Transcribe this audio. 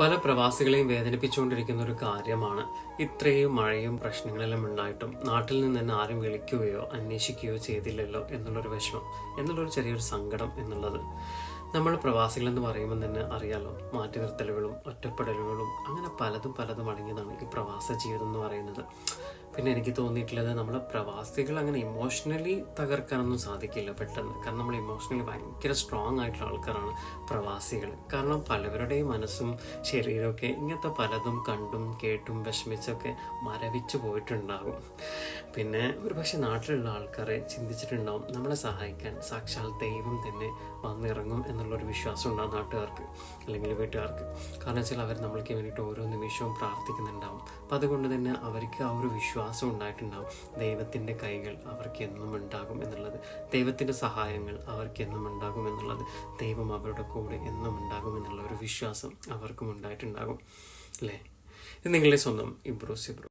പല പ്രവാസികളെയും വേദനിപ്പിച്ചുകൊണ്ടിരിക്കുന്ന ഒരു കാര്യമാണ്. ഇത്രയും മഴയും പ്രശ്നങ്ങളെല്ലാം ഉണ്ടായിട്ടും നാട്ടിൽ നിന്ന് തന്നെ ആരും വിളിക്കുകയോ അന്വേഷിക്കുകയോ ചെയ്തില്ലല്ലോ എന്നുള്ളൊരു വിഷമം എന്നുള്ളൊരു ചെറിയൊരു സങ്കടം എന്നുള്ളത്. നമ്മൾ പ്രവാസികൾ എന്ന് പറയുമ്പോൾ തന്നെ അറിയാലോ മാറ്റി നിർത്തലുകളും ഒറ്റപ്പെടലുകളും അങ്ങനെ പലതും പലതും അടങ്ങിയതാണ് ഈ പ്രവാസ ജീവിതം എന്ന് പറയുന്നത്. പിന്നെ എനിക്ക് തോന്നിയിട്ടുള്ളത് നമ്മളെ പ്രവാസികൾ അങ്ങനെ ഇമോഷണലി തകർക്കാനൊന്നും സാധിക്കില്ല. പെട്ടെന്ന്. കാരണം നമ്മൾ ഇമോഷണലി ഭയങ്കര സ്ട്രോങ് ആയിട്ടുള്ള ആൾക്കാരാണ് പ്രവാസികൾ കാരണം പലവരുടെയും മനസ്സും ശരീരമൊക്കെ ഇങ്ങനത്തെ പലതും കണ്ടും കേട്ടും വിഷമിച്ചൊക്കെ മരവിച്ചു പോയിട്ടുണ്ടാകും. പിന്നെ ഒരു പക്ഷേ നാട്ടിലുള്ള ആൾക്കാരെ ചിന്തിച്ചിട്ടുണ്ടാവും നമ്മളെ സഹായിക്കാൻ സാക്ഷാൽ ദൈവം തന്നെ വന്നിറങ്ങും എന്നുള്ളൊരു വിശ്വാസം ഉണ്ടാകും നാട്ടുകാർക്ക് അല്ലെങ്കിൽ വീട്ടുകാർക്ക്. കാരണം വെച്ചാൽ അവർ നമ്മൾക്ക് വേണ്ടിയിട്ട് ഓരോ നിമിഷവും പ്രാർത്ഥിക്കുന്നുണ്ടാവും. അപ്പം അതുകൊണ്ട് തന്നെ അവർക്ക് ആ ഒരു വിശ്വാസം ഉണ്ടായിട്ടുണ്ടാവും ദൈവത്തിന്റെ കൈകൾ അവർക്ക് എന്നും ഉണ്ടാകും എന്നുള്ളത്. ദൈവത്തിന്റെ സഹായങ്ങൾ അവർക്ക് എന്നും ഉണ്ടാകും എന്നുള്ളത് ദൈവം അവരുടെ കൂടെ എന്നും ഉണ്ടാകും എന്നുള്ള ഒരു വിശ്വാസം അവർക്കും ഉണ്ടായിട്ടുണ്ടാകും. അല്ലേ? ഇത് നിങ്ങളുടെ സ്വന്തം ഇബ്രൂസ് ഇബ്രൂ.